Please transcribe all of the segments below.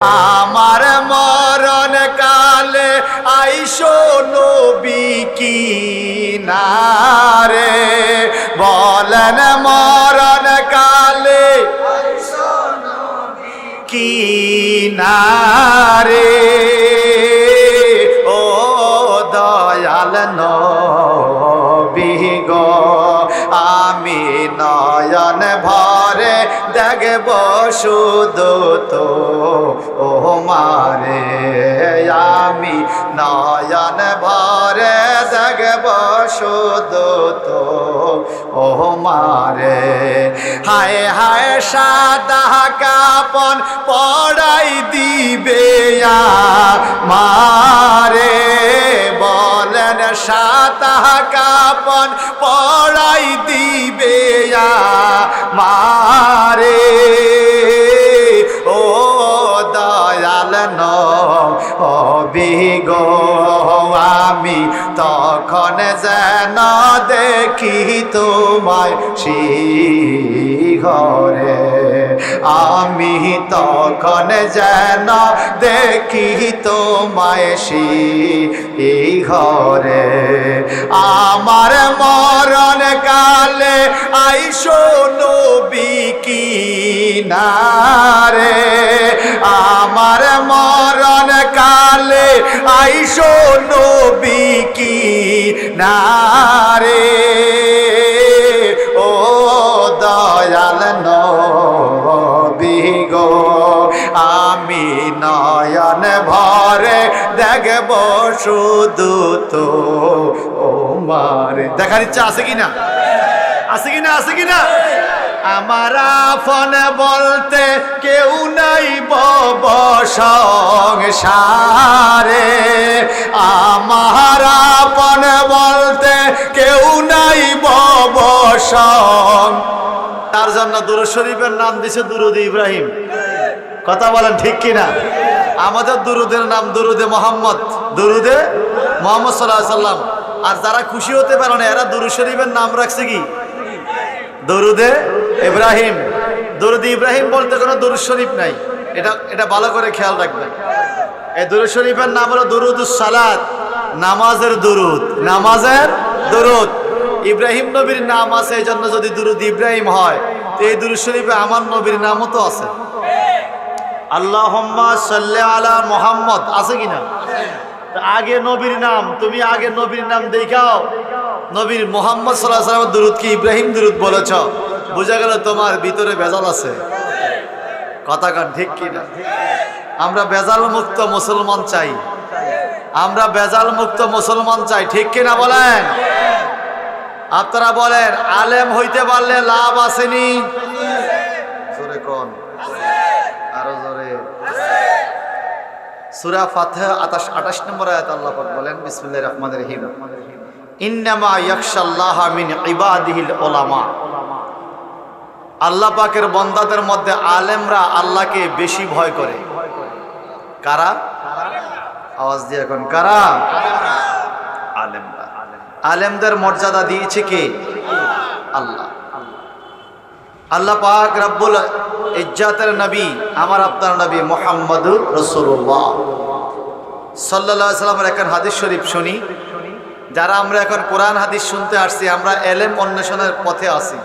আমার মরণ কালে আইসো নবী কি নারে বলেন মরণ কালে কি নারে ও দয়াল নবী দেখব শুধু তো, ও মারে, আমি নয়ন ভরে দেখব শুধু তো, ও মারে। হায় হায় সাদা কাপন পড়াই দিবে মারে। বলেন সাদা কাপন পড়াই দিবে মারে ও দয়াল নবিগ আমি তখন যেন দেখি তোমায় ঘরে আমি তখন যেন দেখি তোমায় এই ঘরে আমার মরণ কালে আইসো নবী কি নারে আমার মরণ কালে আইসো নবী কি নারে ও দয়াল নবী গো, আমি নয়ন ভরে দেখব শুধু তো ও মারে দেখার ইচ্ছা আছে কি না আছে কি না আছে কি না আমার ফোন বলতে কেউ নাই বব সংসারে। আমার ফোন বলতে কেউ নাই বব তার জন্য দুরু শরীফের নাম দিছে দুরুদ ইব্রাহিম। কথা বলেন ঠিক কিনা? আমাদের দুরুদের নাম দুরুদে মোহাম্মদ দুরুদে মোহাম্মদ সাল্লাহ সাল্লাম। আর যারা খুশি হতে পারে না, এরা দুরু শরীফের নাম রাখছে কি? দরুদে ইব্রাহিম, দরুদ ইব্রাহিম বলতে কোনো দরুদ শরীফ নাই। এটা এটা ভালো করে খেয়াল রাখবেন। এই দরুদ শরীফের নাম হলো দরুদ সালাত, নামাজের দরুদ নামাজের দরুদ। ইব্রাহিম নবীর নাম আছে এই জন্য যদি দুরুদ ইব্রাহিম হয়, তো এই দুরুদ শরীফে আমার নবীর নামও তো আছে। আল্লাহ সাল্লে আলা মোহাম্মদ, আছে কিনা আগে নবীর নাম, তুমি আগে নবীর নাম দেখাও। নবীর মোহাম্মদ সাল্লাহ সাল্লামের দুরুদ কি ইব্রাহিম দুরুদ বলেছ? বোঝা গেল তোমার ভিতরে বেজাল আছে। কথা কান ঠিক কিনা আমরা বেজাল মুক্ত মুসলমান চাই। আমরা বেজাল মুক্ত মুসলমান চাই, ঠিক কিনা বলেন? আপনারা বলেন, আলেম হইতে পারলে লাভ আসেনি জোরে আঠাশ আয়াত আল্লাহ বলেন উলামা। আল্লাহ পাকের বন্দাদের মধ্যে আলেমরা আল্লাহকে বেশি ভয় করে। কারা? আওয়াজ দিয়ে এখন, কারা? আলেমরা। আলেমদের মর্যাদা দিয়েছে কে? আল্লাহ। আল্লাহ পাক রাব্বুল ইজ্জাতের নবী, আমার আপনার নবী মোহাম্মদুর রসুল্লাহ সাল্লাহ সাল্লামের এখন হাদিস শরীফ শুনি। যারা আমরা এখন কোরআন হাদিস শুনতে আসছি, আমরা এলেম অন্বেষণের পথে আসি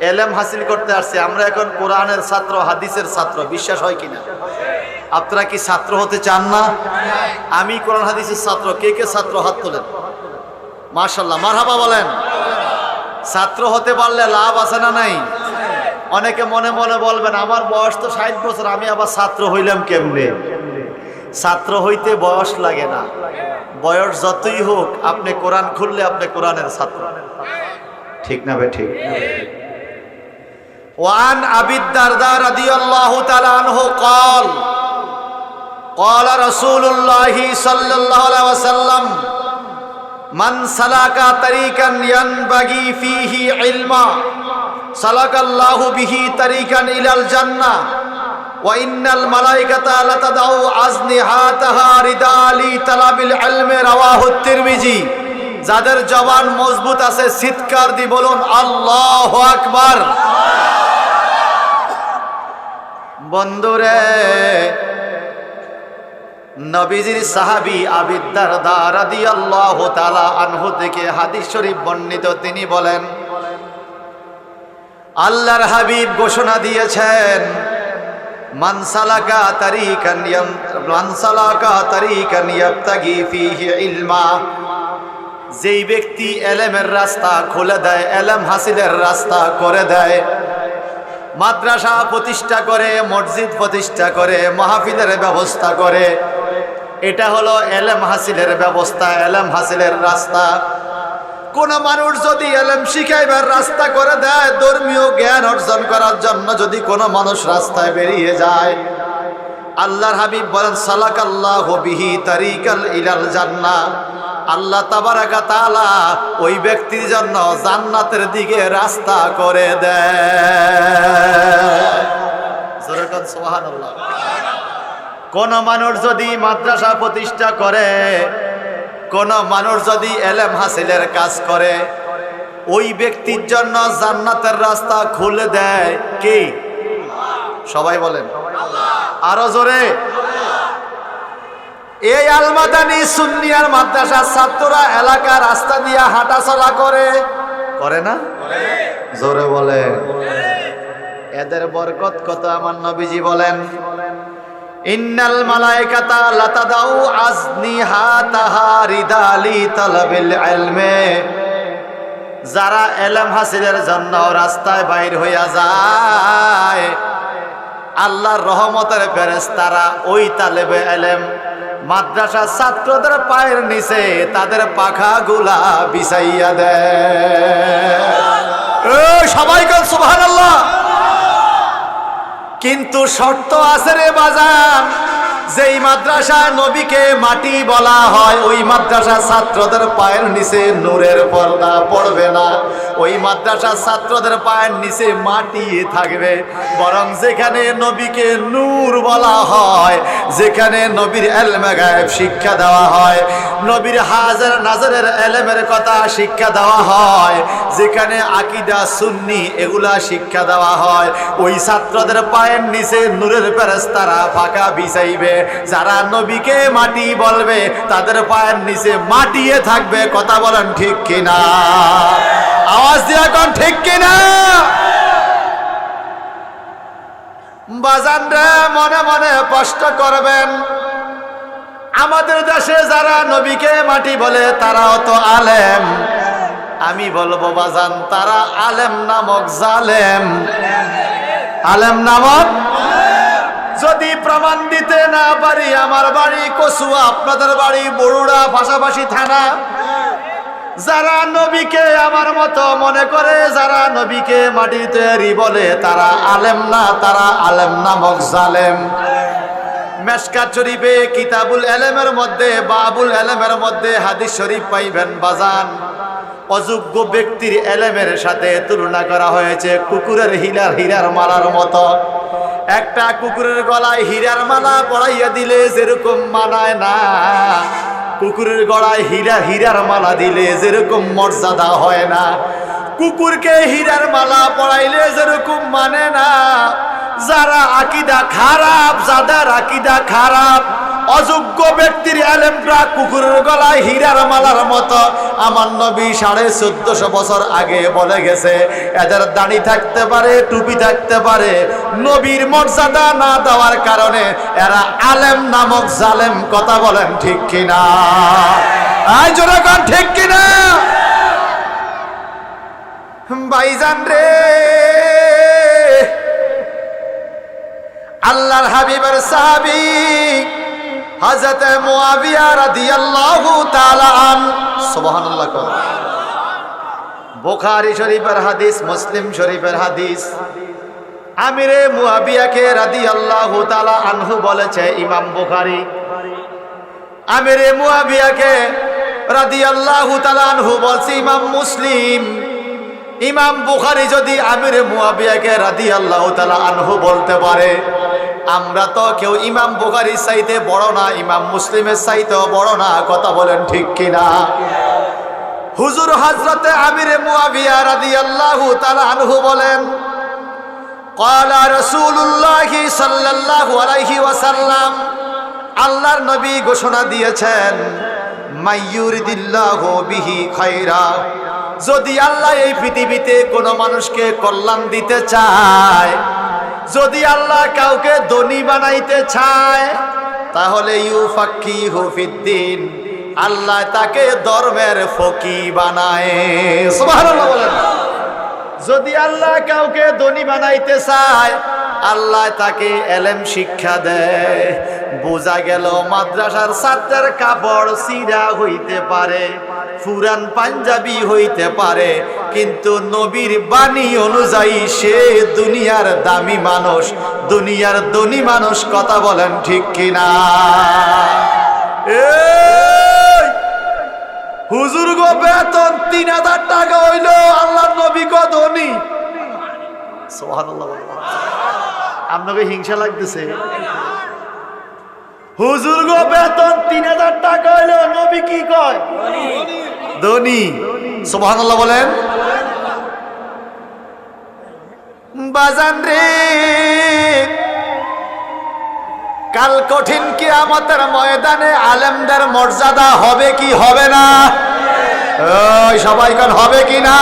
এলেম হাসিল করতে আসছে। আমরা এখন কোরআনের ছাত্র, হাদিসের ছাত্র, বিশ্বাস হয় কিনা? আপনারা কি ছাত্র হতে চান না? আমি কোরআন, হাদিসের ছাত্র। কে কে ছাত্র? হাত তোলেন। মার্শাল্লাহ মারহাবা বলেন। ছাত্র হতে পারলে লাভ আছে না নাই? অনেকে মনে মনে বলবেন, আমার বয়স তো ষাট বছর, আমি আবার ছাত্র হইলাম কেমনে? ছাত্র হইতে বয়স লাগে না। বয়স যতই হোক, আপনি কোরআন খুললে আপনি কোরআনের ছাত্র। ঠিক না বে, ঠিক ওয়ান আবিদ দারদা রাদিয়াল্লাহু তাআলা আনহু قال قال رسول الله صلى الله عليه وسلم من سلك طريقا ينبغي فيه علما سلك الله به طريقا الى الجنه وان الملائكه لتدع اجنحتها رداء لطلب العلم رواه الترمذي যাদের জবান মজবুত আছে চিৎকার দি বলুন আল্লাহ আকবার বন্ধুরে নবীজির সাহাবি আবিদ্দার দারাদিয়াল্লাহ তালা আনহু থেকে হাদিস শরীফ বর্ণিত, তিনি বলেন, আল্লাহর হাবিব ঘোষণা দিয়েছেন ইলমা। যেই ব্যক্তি এলেমের রাস্তা খুলে দেয়, এলেম হাসিলের রাস্তা করে দেয় মাদ্রাসা প্রতিষ্ঠা করে, মসজিদ প্রতিষ্ঠা করে, মাহফিলের ব্যবস্থা করে। এটা হলো এলেম হাসিলের ব্যবস্থা, এলেম হাসিলের রাস্তা। কোন মানুষ যদি এলেম শিখাইবার রাস্তা করে দেয়, ধর্মীয় জ্ঞান অর্জন করার জন্য যদি কোনো মানুষ রাস্তায় বেরিয়ে যায়, আল্লাহর হাবিব বলেন সালাক আল্লাহ বিহি তারিকাল ইলাল জান্নাহ। আল্লাহ তাআলা ওই ব্যক্তির জন্য জান্নাতের দিকে রাস্তা করে দেয়। কোন মানুষ যদি মাদ্রাসা প্রতিষ্ঠা করে, কোন মানুষ যদি এলেম হাসিলের কাজ করে, ওই ব্যক্তির জন্য জান্নাতের রাস্তা খুলে দেয় কে? সবাই বলেন। আরও জোরে। এই আলমাদানি সুন্নিয়ার মাদ্রাসার ছাত্ররা এলাকা রাস্তা দিয়ে হাঁটা চলা করে। করে না? জোরে বলে। এদের বরকত কত আমার নবীজি বলেন। ইন্নাল মালাইকাতা লাতাদাউ আজনিহা তাহা রিদালি তালাবিল ইলমে। যারা এলেম হাসিলের জন্য রাস্তায় বাইর হইয়া যায়, আল্লাহর রহমতের ফেরেস তারা ওই তালেবে এলেম মাদ্রাসা ছাত্রদের পায়ের নিচে তাদের পাখা গুলা বিছাইয়া দেয়। সবাই কল সুবহানাল্লাহ। কিন্তু শর্ত আছে রে বাজান। যেই মাদ্রাসা নবীকে মাটি বলা হয়, ওই মাদ্রাসা ছাত্রদের পায়ের নিচে নূরের পর্দা পড়বে না। ওই মাদ্রাসা ছাত্রদের পায়ের নিচে মাটি থাকবে। বরং যেখানে নবীকে নূর বলা হয়, যেখানে নবীর এলমে গায়েব শিক্ষা দেওয়া হয় নবীর হাজার নাজারের এলেমের কথা শিক্ষা দেওয়া হয়। যেখানে আকিদা সুন্নি, এগুলা শিক্ষা দেওয়া হয়। ওই ছাত্রদের পায়ের নিচে নূরের ফেরেস্তারা ফাঁকা বিছাইবে। যারা নবীকে মাটি বলবে, তাদের পায়ের নিচে মাটিয়ে থাকবে। কথা বলেন ঠিক কিনা? আওয়াজ দিয়ে কোন ঠিক কিনা? বাজান রে, মনে মনে কষ্ট করবেন। আমাদের দেশে যারা নবীকে মাটি বলে, তারাও তো আলেম। আমি বলব, বাজান, তারা আলেম নামক জালেম। আলেম নামক? যদি প্রমাণ দিতে না পারি, আমার বাড়ি কসুয়া, আপনাদের বাড়ি বড়ুড়া পাশাপাশি থানা। যারা নবীকে আমার মতো মনে করে, যারা নবীকে মাটি তৈরি বলে তারা আলেম না, তারা আলেম নামক জালেম। মেশকাত শরীফে কিতাবুল এলেমের মধ্যে, বাবুল এলেমের মধ্যে হাদিস শরীফ পাইবেন বাজান। অযোগ্য ব্যক্তির এলেমের সাথে তুলনা করা হয়েছে কুকুরের হিলার হীরার মালার মতো। একটা কুকুরের গলায় হীরার মালা পড়াইয়া দিলে যেরকম মানায় না। কুকুরের গলায় হীরা হীরার মালা দিলে যেরকম মর্যাদা হয় না। কুকুরকে হীরার মালা পড়াইলে যেরকম মানে না। যারা আকিদা খারাপ, যাদের আকিদা খারাপ, অযোগ্য ব্যক্তির এলেমটা কুকুরের গলায় হীরার মালার মতো। আমার নবী সাড়ে চোদ্দশো বছর আগে বলে গেছে, এদের দাড়ি থাকতে পারে, টুপি থাকতে পারে, নবীর মর্যাদা না দেওয়ার কারণে এরা আলেম নামক জালেম কথা বলেন ঠিক কিনা? আয় জোরে কন, ঠিক কিনা? ভাইজান রে! আল্লাহর হাবিবের সাহাবী কর। বুখারী শরীফের হাদিস, মুসলিম শরীফের হাদিস। আমিরে মুআবিয়াকে রাদিয়াল্লাহু তাআলা আনহু বলেছে, ইমাম বুখারী। আমিরে মুআবিয়াকে রাদিয়াল্লাহু তাআলা আনহু বলছে, ইমাম মুসলিম। ইমাম বুখারি যদি আমিরে মুয়াবিয়াকে রাধি আল্লাহ তালা আনহু বলতে পারে, আমরা তো কেউ ইমাম বুখারির সাইতে বড় না, ইমাম মুসলিমের সাইতে বড় না কথা বলেন ঠিক কিনা? হুজুর হাজরতে আমিরে মুয়াবিয়া রাধি আল্লাহ তালা আনহু বলেন কলা রসুল্লাহি সাল্লাহ আলাইহি ওয়াসাল্লাম, আল্লাহর নবী ঘোষণা দিয়েছেন মাইয়ুর দিল্লাহ বিহি খাইরা যদি আল্লাহ এই পৃথিবীতে কোনো মানুষকে কল্যাণ দিতে চায়, যদি আল্লাহ কাউকে ধনী বানাইতে চায়, তাহলে ইউ ইউফাক্কি হুফিদ্দিন আল্লাহ তাকে ধর্মের ফকি বানায়। যদি আল্লাহ কাউকে ধনী বানাইতে চায়, আল্লাহ তাকে এলেম শিক্ষা দেয়। বোঝা গেল মাদ্রাসার ছাত্রের কাপড় সিরা হইতে পারে। ফুরান পাঞ্জাবি হইতে পারে, কিন্তু নবীর বাণী অনুযায়ী সে দুনিয়ার দামি মানুষ, দুনিয়ার ধনী মানুষ, কথা বলেন ঠিক কিনা! হুজুর গো, বেতন তিন হাজার টাকা হইল আল্লাহ নবী গো ধনী। আপনাকে হিংসা লাগতেছে। হুজুর গো, বেতন তিন হাজার টাকা হইল, নবী কি কয়? ধনী সুবহানাল্লাহ বলেন। বাজান রে, কাল কঠিন কিয়ামতের ময়দানে আলেমদের মর্যাদা হবে কি হবে না? ওই সবাই হবে কি না?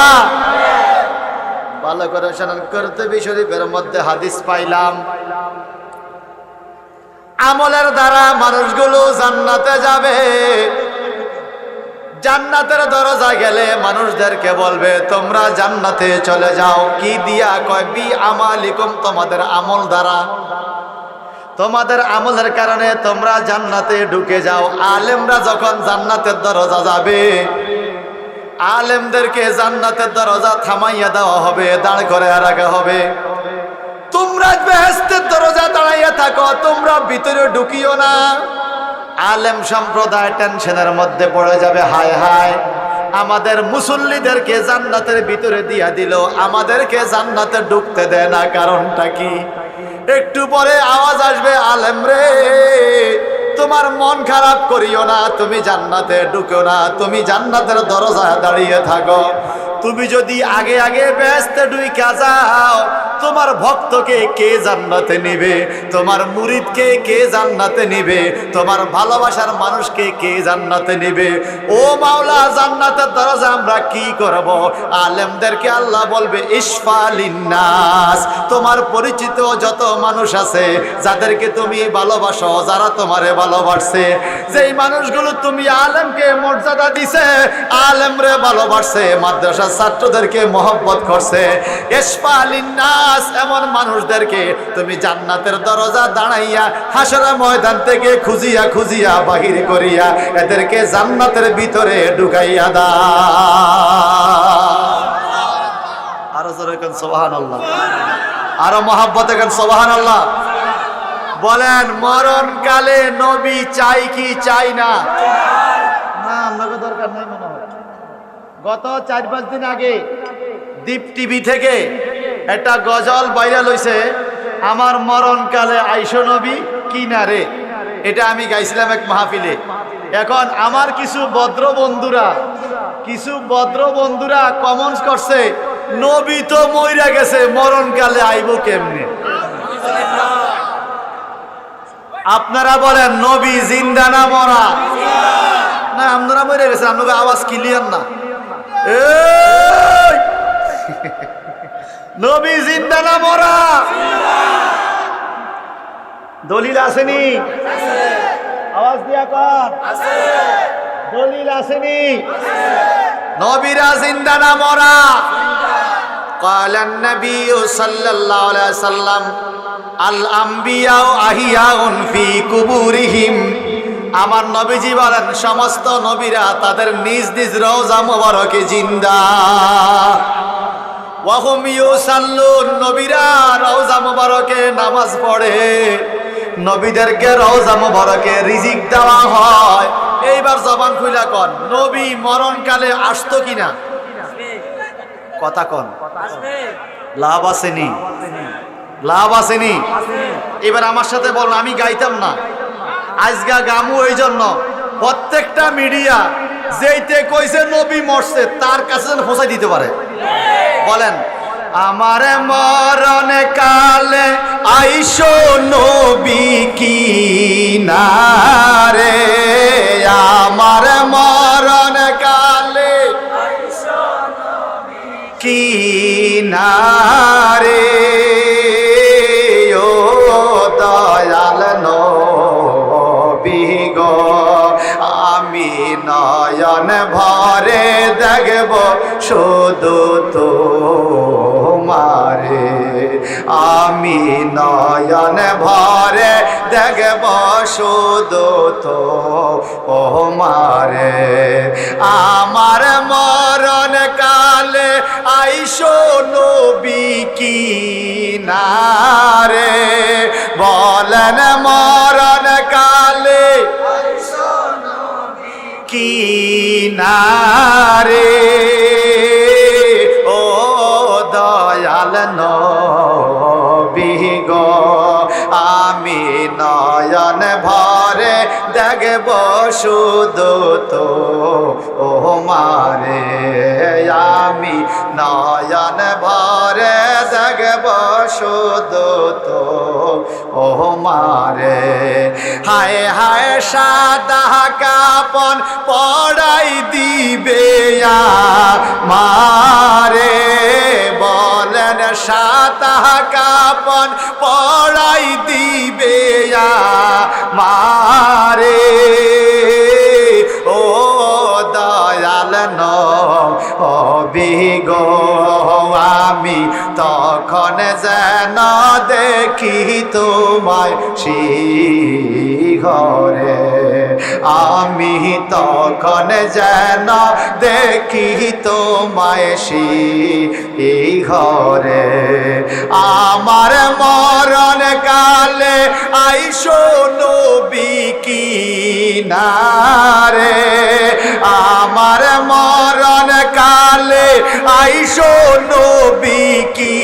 ভালো করে শোনান করতে শরীফের মধ্যে হাদিস পাইলাম। আমলের দ্বারা মানুষগুলো জান্নাতে যাবে। জান্নাতের দরজা গেলে মানুষদেরকে বলবে, তোমরা জান্নাতে চলে যাও। কি দিয়া কয়, বি আমালিকুম, তোমাদের আমল দ্বারা। তোমাদের আমলের কারণে তোমরা জান্নাতে ঢুকে যাও। আলেমরা যখন জান্নাতের দরজা যাবে, আলেমদেরকে জান্নাতের দরজা থামাইয়া দেওয়া হবে, দাঁড় করে রাখা হবে। তোমরা বেহেস্তের দরজা দাঁড়াইয়া থাকো, তোমরা ভিতরে ঢুকিও না। আলেম সম্প্রদায় টেনশনের মধ্যে পড়ে যাবে, হায় হায়। আমাদের মুসল্লিদেরকে জান্নাতের ভিতরে দিয়া দিল, আমাদেরকে জান্নাতে ঢুকতে দেয় না, কারণটা কি? একটু পরে আওয়াজ আসবে, আলেম রে, তোমার মন খারাপ করিও না, তুমি জান্নাতে ঢুকো না, তুমি জান্নাতের দরজায় দাঁড়িয়ে থাকো। তুমি যদি আগে আগে ব্যস্ত ডুইকা যাও, তোমার ভক্তকে কে জান্নাতে নিবে? তোমার মুরিদকে কে জান্নাতে নিবে? তোমার ভালোবাসার মানুষকে কে জান্নাতে নিবে? ও মাওলা, জান্নাতের দরজা আমরা কি করব? আলেমদেরকে আল্লাহ বলবে ইসফালিন্নাস তোমার পরিচিত যত মানুষ আছে, যাদেরকে তুমি ভালোবাসো, যারা তোমারে ভালোবাসছে, যেই মানুষগুলো তুমি আলেমকে মর্যাদা দিছে, আলেমরে ভালোবাসছে মাদ্রাসার ছাত্রদেরকে মহব্বত করছে। এমন মানুষদেরকে তুমি জান্নাতের দরজা দাঁড়াইয়া হাসরা ময়দান থেকে খুঁজিয়া খুঁজিয়া বাহির করিয়া এদেরকে জান্নাতের ভিতরে ঢুকাইয়া দা আরও জোরে সোহান আল্লাহ আরও মহাব্বত কেন সোহান আল্লাহ বলেন মরণ কালে নবী চাই কি চাই না? না আপনাকে দরকার নাই। গত চার পাঁচ দিন আগে দীপ টিভি থেকে একটা গজল ভাইরাল হইছে, আমার মরণকালে আইসো নবী কি না রে এটা আমি গাইছিলাম এক মাহফিলে। এখন আমার কিছু ভদ্র বন্ধুরা, কিছু ভদ্র বন্ধুরা কমেন্টস করছে, নবী তো মইরা গেছে, মরণকালে আইব কেমনে? আপনারা বলেন, নবী জিন্দা না মরা? না, আপনারা মরে গেছে আপনাকে আওয়াজ ক্লিয়ার না! নবী জিন্দা না মরা দলিল আসেনি আওয়াজ দিয়া কর দলিল আসেনি নবীরা জিন্দা না মরা قال النبي صلى الله عليه وسلم الأنبياء أحياء في قبورهم আমার নবীজি বলেন, সমস্ত নবীরা তাদের নিজ নিজ রওজা মোবারকে জিন্দা। ওয়াহুম ইউসাল্লুন, নবীরা রওজা মোবারকে নামাজ পড়ে। নবীদেরকে রওজা মোবারকে রিজিক দেওয়া হয়। এইবার জবান খুইলা কন, নবী মরণকালে আসতো কিনা? কথা কন। লাভ আসেনি লাভ আসেনি এবার আমার সাথে বলুন, আমি গাইতাম না। আজগা গামু ওই জন্য। প্রত্যেকটা মিডিয়া যেইতে কইছে নবী মরছে, তার কাছে যেন ফোসাই দিতে পারে। বলেন, আমার মরণে কালে আইসো নবী কি নারে আমার মরণ কালে কি নারে নয়ন ভরে দেখব শুধু তো মারে আমি নয়ন ভরে দেখব শুধু তো ও মারে আমার মরণ কালে আইসো নবী কি নারে বলেন মরণ নারে ও দয়াল নবী গো, আমি নয়ন ভরে দেখব শুধু তো, ও মারে, আমি নয়ন ভরে দেখব শুধু ও মারে হায় হায়, সাদা কাপন পড়াই দিবে মারে বলেন সাদা কাপন পড়াই দিবে মারে ও দয়াল নবিগ আমি তখন যেন দেখি তোমায় সি ঘরে আমি তখন যেন দেখি তোমায় এই ঘরে আমার মরণ কালে আইসো নবী নারে আমার মরণ কালে আইসো নবী কি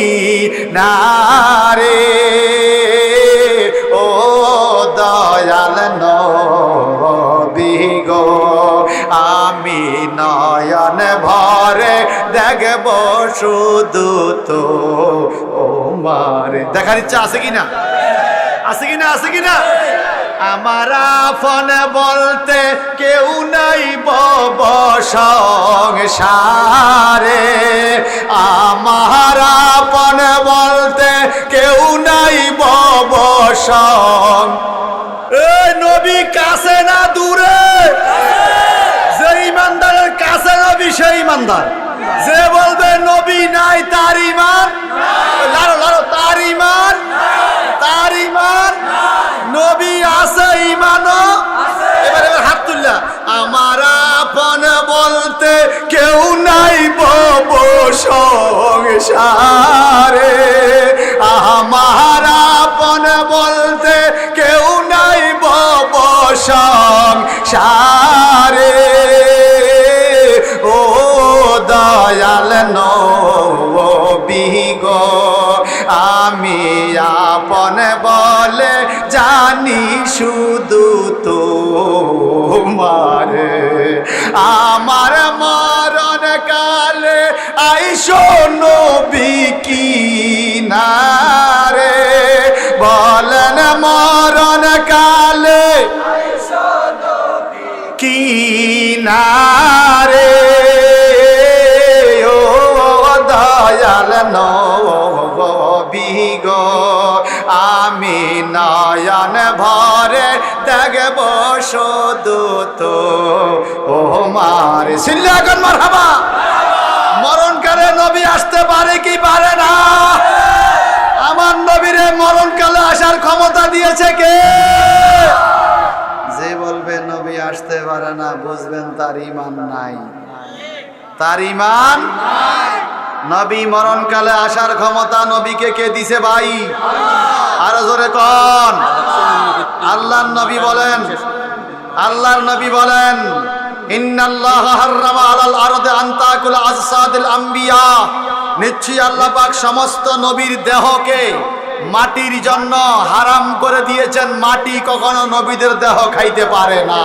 নারে ও দয়াল নবী গো, আমি নয়ন ভরে দেখব শুধু তো ও মারে দেখার ইচ্ছা আছে কিনা? আছে কিনা? আছে কিনা? আমার ফোন বলতে কেউ নাই সংসারে আমার ফোন বলতে কেউ নাই বব সং এ নবী কাছে না দূরে? যে ইমানদারের কাছে নবী, সেই ইমানদার। যে বলবে নবী নাই তার ইমান? সংসারে আমার আপন বলতে কেউ নাই বব সংসারে ও দয়াল নবী গো আমি আপন বলে জানি শুধু তো নবী কি নারে, বলেন মরণ কালে। কি নারে? ও দয়াল নবী গো আমি নয়ন ভরে দেখব শুধু তো ও মারে, সিল্লাগন মার হাবা মরণকালে নবী আসতে পারে কি পারে না? আমার নবীরে মরণকালে আসার ক্ষমতা দিয়েছে কে? যে বলবে নবী আসতে পারে না, বুঝবেন তার ইমান নাই। তার ইমান নবী মরণকালে আসার ক্ষমতা নবীকে কে দিছে ভাই? আরও জোরে কন। আল্লাহর নবী বলেন, আল্লাহর নবী বলেন আল্লাহ সমস্ত নবীর দেহকে মাটির জন্য করে দিয়েছেন। মাটি নবীদের দেহ খাইতে পারে না।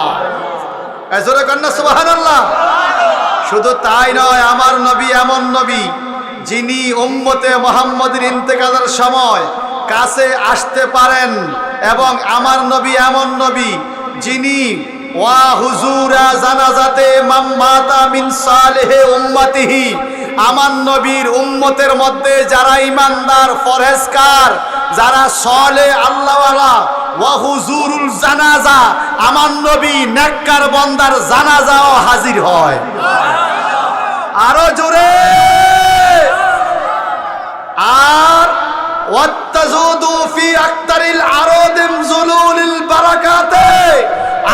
শুধু তাই নয়, আমার নবী এমন নবী যিনি উম্মতে মোহাম্মদের ইন্তেকালের সময় কাছে আসতে পারেন এবং আমার নবী এমন নবী যিনি ওয়া হুজুরা জানাজাতে মাম্মাতা মিন সালেহে উম্মতিহি। আমার নবীর উম্মতের মধ্যে যারা ইমানদার ফরেজকার যারা সলে আল্লাহওয়ালা, ওয়া হুজুরুল জানাজা, আমার নবী নেককার বন্দার জানাজাও হাজির হয়। আরও জোরে! আর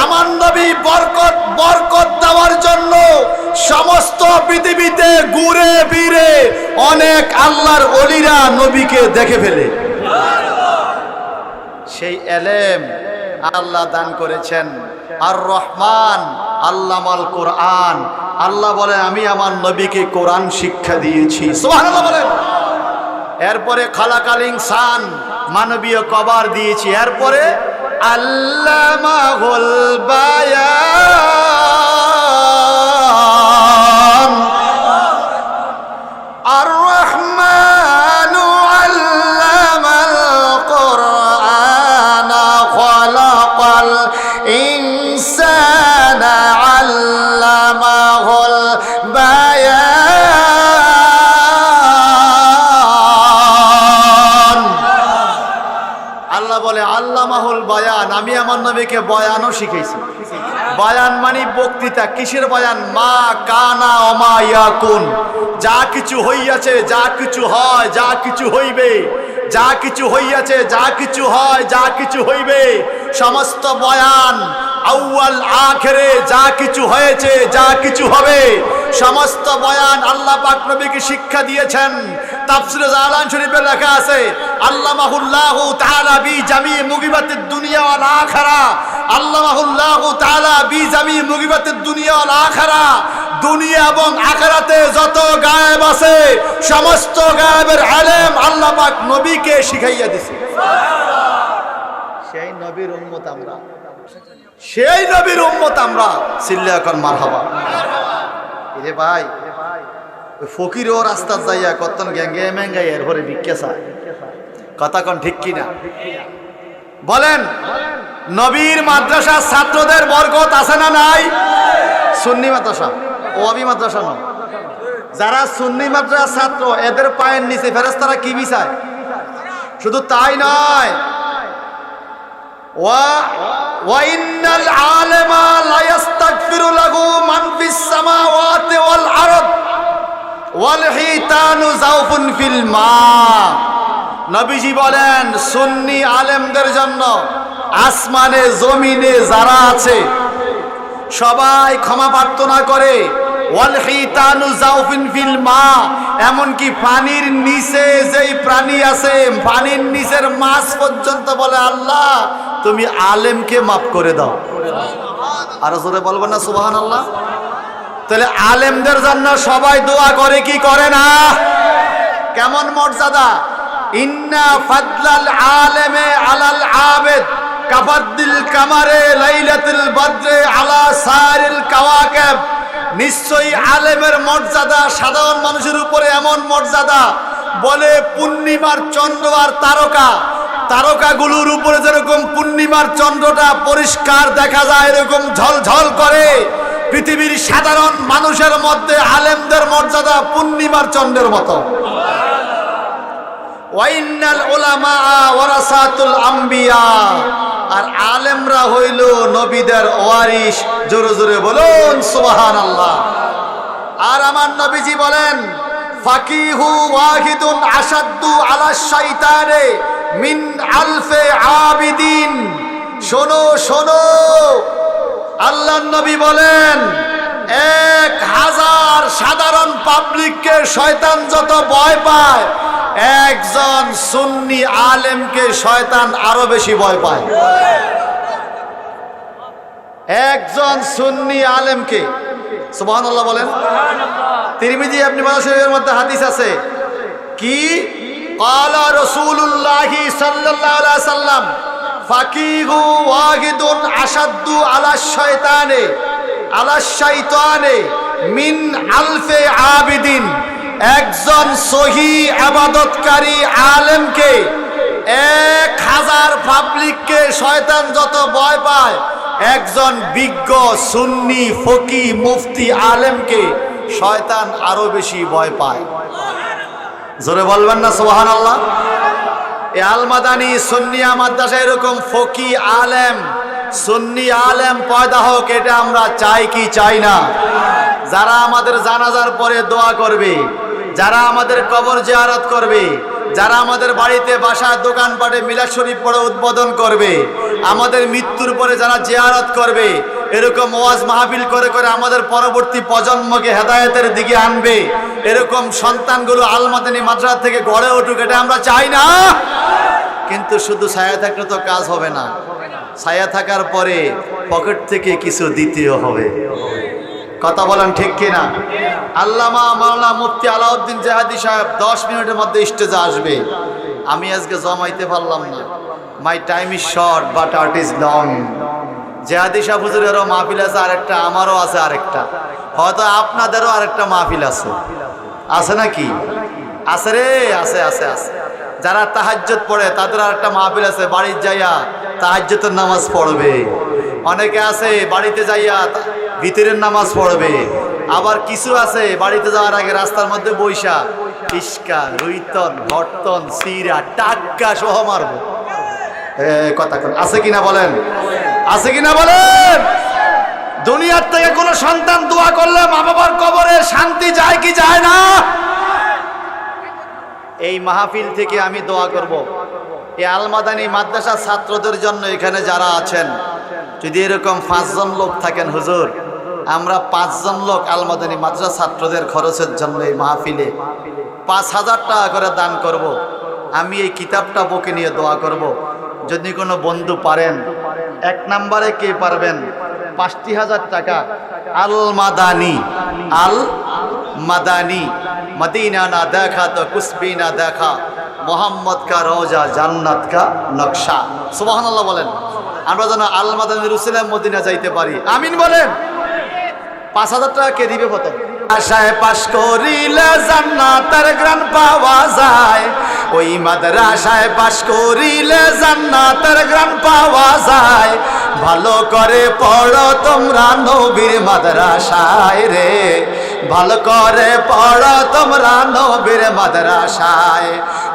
আমার নবী বরকত বরকত দেওয়ার জন্য সমস্ত পৃথিবীতে ঘুরে ফিরে অনেক আল্লাহর অলিরা নবীকে দেখে ফেলে। সেই এলেম আল্লাহ দান করেছেন। আর রহমান আল্লামাল কোরআন। আল্লাহ বলেন, আমি আমার নবীকে কোরআন শিক্ষা দিয়েছি। সুবহানাল্লাহ বলেন। এরপরে খালাকালিং সান মানবীয় কবার দিয়েছি। এরপরে আল্লাহ বায়ান নবীকে বয়ানও শিখেছি বয়ান মানে বক্তৃতা, কিসের বয়ান? মা কানা অমা ইয়াকুন। যা কিছু হইয়াছে, যা কিছু হয়, যা কিছু হইবে। যা কিছু হইয়াছে, যা কিছু হয়, যা কিছু হইবে। সমস্ত বয়ান আউয়াল আখেরে যা কিছু হয়েছে, যা কিছু হবে। সমস্ত বয়ান আল্লাহ পাক নবীকে শিক্ষা দিয়েছেন। তাফসিরে জালান শরীফে লেখা আছে আল্লামাহুল্লাহু তাআলা বি জামি মুগিবাতিদ দুনিয়া ওয়াল আখিরা। আল্লামাহুল্লাহু তাআলা বি জামি মুগিবাতিদ দুনিয়া ওয়াল আখিরা। দুনিয়া এবং আখিরাতে যত গায়েব আছে সমস্ত গায়েবের আলেম আল্লাহ পাক নবীকে শিখাইয়া দিছে। সেই নবীর উম্মত আমরা। সেই নবীর উম্মত আমরা। সিল্লা এখন মারহাবা। ভাই ওই ফকিরও রাস্তা যাইয়া কতন গ্যাঙ্গে ম্যাঙ্গাই এর ভরে ভিক্ষা চায়। কথা কন ঠিক কিনা? বলেন, নবীর মাদ্রাসা ছাত্রদের বরকত আছে না নাই? সুন্নি মাদ্রাসা। ওয়াবি মাদ্রাসা নয়। যারা সুন্নি মাদ্রাসা ছাত্র, এদের পায়ের নিচে ফেরেস্তারা কি বিচায়? শুধু তাই নয়। ওয়া ওয়াইনাল আলেমা লা ইস্তাগফিরু লাহু মান ফিস সামাওয়াতি নবীজি বলেন, সুন্নি আলেমদের জন্য আসমানে, জমিনে যারা আছে, সবাই ক্ষমা প্রার্থনা করে এমনকি পানির নিচে যেই প্রাণী আছে, পানির নিচের মাছ পর্যন্ত বলে, আল্লাহ, তুমি আলেমকে মাফ করে দাও। আরও জোরে বলব না সুবাহান আল্লাহ তাহলে আলেমদের জন্য সবাই দোয়া করে, কি করে না? কেমন মর্যাদা? ইন্না ফাদলাল আলেমে আলাল আবেদ কাফাদ্দিল কামারে লাইলাতুল বদ্রে আলা সারিল কাওয়াকাব। নিশ্চয়ই আলেমের মর্যাদা, সাধারণ মানুষের উপরে এমন মর্যাদা, বলে পূর্ণিমার চন্দ্র আর তারকা। তারকাগুলোর উপরে যেরকম পূর্ণিমার চন্দ্রটা পরিষ্কার দেখা যায়, এরকম ঝলঝল করে। পৃথিবীর সাধারণ মানুষের মধ্যে আলেমদের মর্যাদা পূর্ণিমার চন্দ্রের মতো। আর আলেমরা হইল নবীদের ওয়ারিস জোরে জোরে বলুন, সুবহানাল্লাহ। আর আমার নবীজি বলেন, ফাকিহু ওয়াহিদুন আসাদ্দু আলা শাইতানে মিন আলফে আবিদিন। শোনো শোনো আল্লাহ নবী বলেন এক হাজার সাধারণ পাবলিককে শয়তান যত ভয় পায় একজন সুন্নি আলেমকে শয়তান আরও বেশি ভয় পায়। একজন সুন্নি আলেমকে সুবাহ বলেন। তিরমিজি আপনি মানুষের মধ্যে হাদিস আছে। কি? আলা রসুল্লাহি সাল্লাহ সাল্লাম ফাকিহু ওয়াহিদুন আসাদ্দু আলা শয়তানে আলা শয়তানে মিন আলফে আবিদিন। একজন সহি আবাদতকারী আলেমকে এক হাজার পাবলিককে শয়তান যত ভয় পায়, একজন বিজ্ঞ সুন্নি ফকি মুফতি আলেমকে শয়তান আরও বেশি ভয় পায়। জোরে বলবেন না সোহান আল্লাহ এ আলমাদানি সুন্নিয়া মাদ্রাসা এরকম ফকি আলেম, সন্নি আলেম পয়দা হোক, এটা আমরা চাই কি চাই না। যারা আমাদের জানাজার পরে দোয়া করবে, যারা আমাদের কবর জিয়ারত করবে, যারা আমাদের বাড়িতে বাসা দোকানপাটে মিলাদ শরীফ পড়ে উদ্বোধন করবে, আমাদের মৃত্যুর পরে যারা জিয়ারত করবে এরকম ওয়াজ মাহফিল করে করে আমাদের পরবর্তী প্রজন্মকে হেদায়েতের দিকে আনবে। এরকম সন্তানগুলো আলমাদানি মাদ্রাসা থেকে গড়ে উঠুক, এটা আমরা চাই না। কিন্তু শুধু ছায়া থাকলে তো কাজ হবে না। ছায়া থাকার পরে পকেট থেকে কিছু দ্বিতীয় হবে। কথা বলেন ঠিক কিনা? আল্লামা মাওলানা মুফতি আলাউদ্দিন জাহাদি সাহেব দশ মিনিটের মধ্যে স্টেজে আসবে। আমি আজকে জমাইতে পারলাম না। My time is short but art is long Jihadi Shah হুজুরেরও মাহফিল আছে, আরেকটা আমারও আছে, আরেকটা। হয়তো আপনাদেরও আরেকটা মাহফিল আছে। আছে নাকি? আছে রে, আছে আছে আছে। যারা তাহাজ্জত পড়ে, তাদের আর একটা মাহফিল আছে, বাড়ির যাইয়া তাহাজ্জতের নামাজ পড়বে। অনেকে আছে, বাড়িতে যাইয়া ভিতরের নামাজ পড়বে। আবার কিছু আছে, বাড়িতে যাওয়ার আগে রাস্তার মধ্যে বৈশা ইস্কা, রুইতন ঘটতন সিরা টাক্কা সহ মারবো। কথা আছে কিনা বলেন? আছে কিনা বলেন দুনিয়ার থেকে কোনো সন্তান দোয়া করলে মা বাবার কবরে শান্তি যায় কি যায় না এই মাহফিল থেকে আমি দোয়া করব এই আলমাদানি মাদ্রাসা ছাত্রদের জন্য এখানে যারা আছেন, যদি এরকম পাঁচজন লোক থাকেন, হুজুর, আমরা পাঁচজন লোক আলমাদানি মাদ্রাসা ছাত্রদের খরচের জন্য এই মাহফিলে পাঁচ হাজার টাকা করে দান করব। আমি এই কিতাবটা বকে নিয়ে দোয়া করব। যদি কোনো বন্ধু পারেন এক নম্বরে কে পারবেন? পাঁচটি হাজার টাকা। Al Madani Al Madani Medina না দেখা তো কুসবি না দেখা। মোহাম্মদ কা রোজা জান্নাত কা নকশা। সুবাহান বলেন। আমরা যেন আল মাদানি রুসিলাম মদিনা যাইতে পারি। আমিন বলেন। পাঁচ হাজার টাকা কে দিবে প্রথম? আশায় পাশ করিলে জান্নাতের গ্রান পাওয়া যায়। ওই মাদ্রাসায় পাশ করিলে জান্নাতের গ্রান পাওয়া যায়। ভালো করে পড়ো তোমরা নবীর মাদ্রাসায় রে। ভালো করে পড়ো তোমরা নবীর মাদ্রাসায়।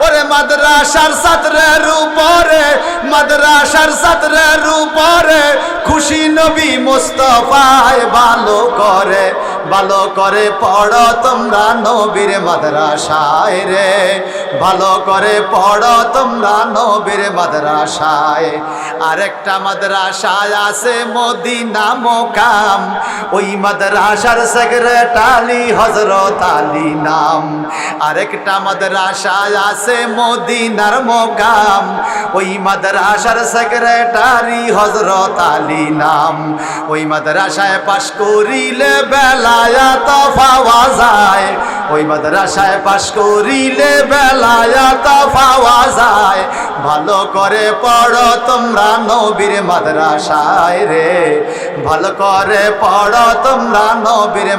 ওরে মাদ্রাসার ছাত্রের উপরে, মাদ্রাসার ছাত্রের উপরে খুশি নবী মুস্তফায় ভালো করে ভালো করে পড়ো তোমরা নবীর মাদ্রাসায় রে। ভালো করে পড়ো তোমরা নবীর মাদ্রাসায়। আরেকটা মাদ্রাসায় আছে মদিনা মোকাম, ওই মাদ্রাসার সেক্রেটারি হজরত আলী নাম। আরেকটা মাদ্রাসায় আছে মদিনার মোকাম। ওই মাদ্রাসার সেক্রেটারি হজরত আলী নাম। ওই মাদ্রাসায় পাশ করিলে বেলায়াত পাওয়া যায় ওই মাদ্রাসায় পাশ করিলে বেলায়াত পাওয়া যায় ভালো করে পড়ো তোমরা নবীর মাদ্রাসায় রে। ভালো করে পড়ো তোমরা নবীর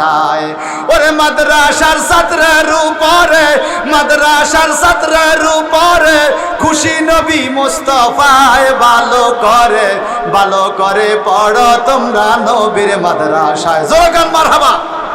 মাদ্রাসায় ওরে মাদ্রাসার ছাত্রের উপরে, মাদ্রাসার ছাত্রের উপরে খুশি নবী মুস্তফায় ভালো করে ভালো করে পড়ো তোমরা নবীর মাদ্রাসায়। জোরগান মারহাবা।